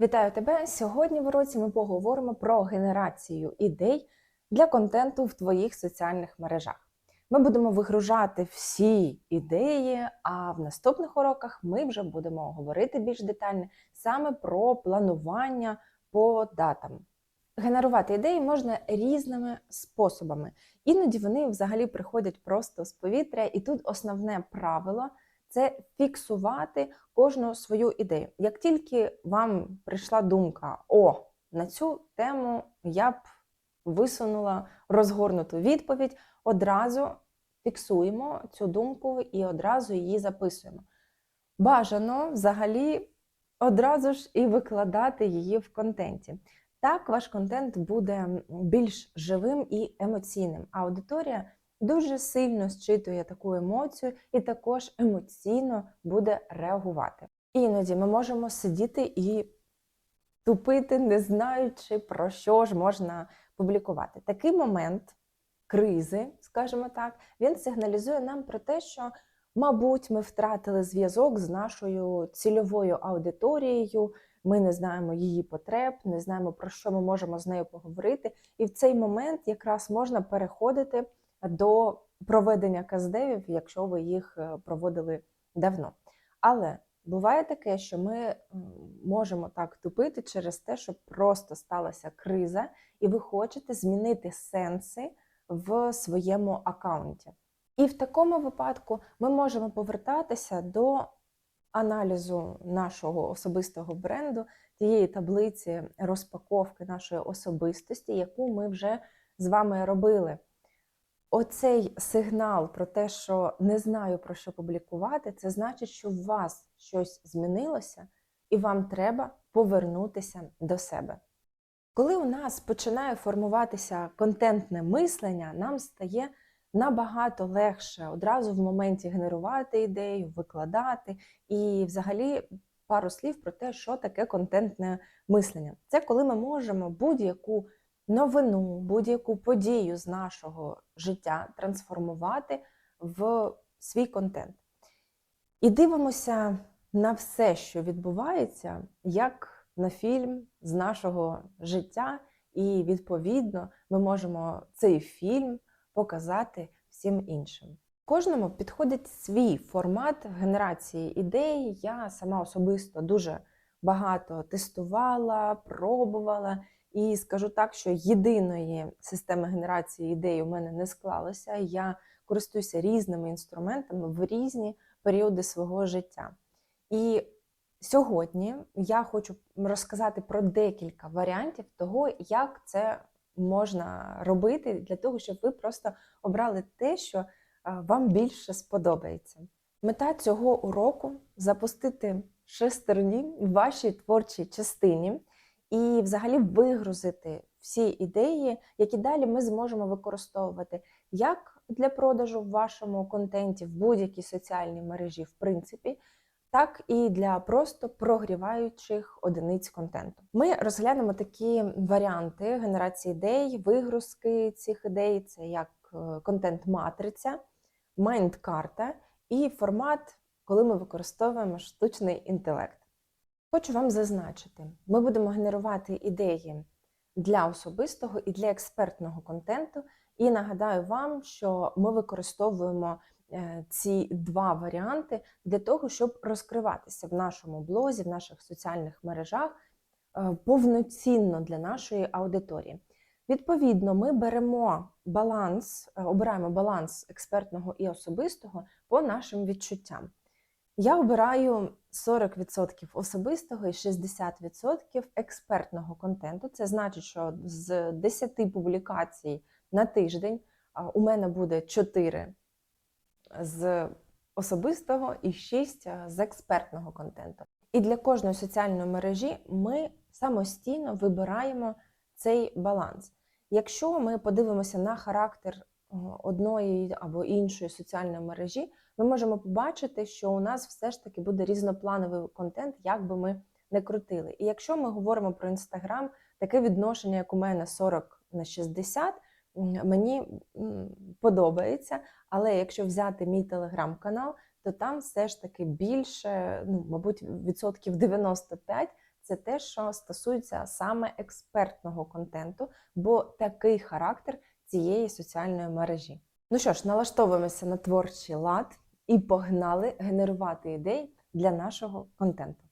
Вітаю тебе! Сьогодні в уроці ми поговоримо про генерацію ідей для контенту в твоїх соціальних мережах. Ми будемо вигружати всі ідеї, а в наступних уроках ми вже будемо говорити більш детально саме про планування по датам. Генерувати ідеї можна різними способами. Іноді вони взагалі приходять просто з повітря, і тут основне правило це фіксувати кожну свою ідею. Як тільки вам прийшла думка, о, на цю тему я б висунула розгорнуту відповідь, одразу фіксуємо цю думку і одразу її записуємо. Бажано взагалі одразу ж і викладати її в контенті. Так, ваш контент буде більш живим і емоційним. А аудиторія дуже сильно зчитує таку емоцію і також емоційно буде реагувати. Іноді ми можемо сидіти і тупити, не знаючи, про що ж можна публікувати. Такий момент кризи, скажімо так, він сигналізує нам про те, що, мабуть, ми втратили зв'язок з нашою цільовою аудиторією. Ми не знаємо її потреб, не знаємо про що ми можемо з нею поговорити. І в цей момент якраз можна переходити до проведення каздевів, якщо ви їх е, проводили давно. Але буває таке, що ми можемо так тупити через те, що просто сталася криза, і ви хочете змінити сенси в своєму аккаунті. І в такому випадку ми можемо повертатися до аналізу нашого особистого бренду, тієї таблиці розпаковки нашої особистості, яку ми вже з вами робили. Оцей сигнал про те, що не знаю про що публікувати, це значить, що у вас щось змінилося, і вам треба повернутися до себе. Коли у нас починає формуватися контентне мислення, нам стає набагато легше одразу в моменті генерувати ідею, викладати і, взагалі, пару слів про те, що таке контентне мислення. Це коли ми можемо будь-яку новину, будь-яку подію з нашого життя трансформувати в свій контент. І дивимося на все, що відбувається, як на фільм з нашого життя, і, відповідно, ми можемо цей фільм показати всім іншим. Кожному підходить свій формат генерації ідей. Я сама особисто дуже багато тестувала, пробувала. І скажу так, що єдиної системи генерації ідей у мене не склалося. Я користуюся різними інструментами в різні періоди свого життя. І сьогодні я хочу розказати про декілька варіантів того, як це можна робити, для того, щоб ви просто обрали те, що вам більше сподобається. Мета цього уроку запустити шестерні в вашій творчій частині і взагалі вигрузити всі ідеї, які далі ми зможемо використовувати як для продажу в вашому контенті в будь-якій соціальній мережі, в принципі, так і для просто прогріваючих одиниць контенту. Ми розглянемо такі варіанти генерації ідей, вигрузки цих ідей, це як е, контент-матриця, майнд-карта і формат, коли ми використовуємо штучний інтелект. Хочу вам зазначити, ми будемо генерувати ідеї для особистого і для експертного контенту. І нагадаю вам, що ми використовуємо е, ці два варіанти для того, щоб розкриватися в нашому блозі, в наших соціальних мережах е, повноцінно для нашої аудиторії. Відповідно, ми беремо баланс, е, обираємо баланс експертного і особистого по нашим відчуттям. Я обираю 40% особистого і 60% експертного контенту. Це значить, що з 10 публікацій на тиждень у мене буде 4 з особистого і 6 з експертного контенту. І для кожної соціальної мережі ми самостійно вибираємо цей баланс. Якщо ми подивимося на характер одної або іншої соціальної мережі, ми можемо побачити, що у нас все ж таки буде різноплановий контент, як би ми не крутили. І якщо ми говоримо про інстаграм, таке відношення, як у мене 40 на 60, мені подобається. Але якщо взяти мій телеграм-канал, то там все ж таки більше, ну, мабуть, відсотків 95 це те, що стосується саме експертного контенту, бо такий характер цієї соціальної мережі. Ну що ж, налаштовуємося на творчий лад і погнали генерувати ідеї для нашого контенту.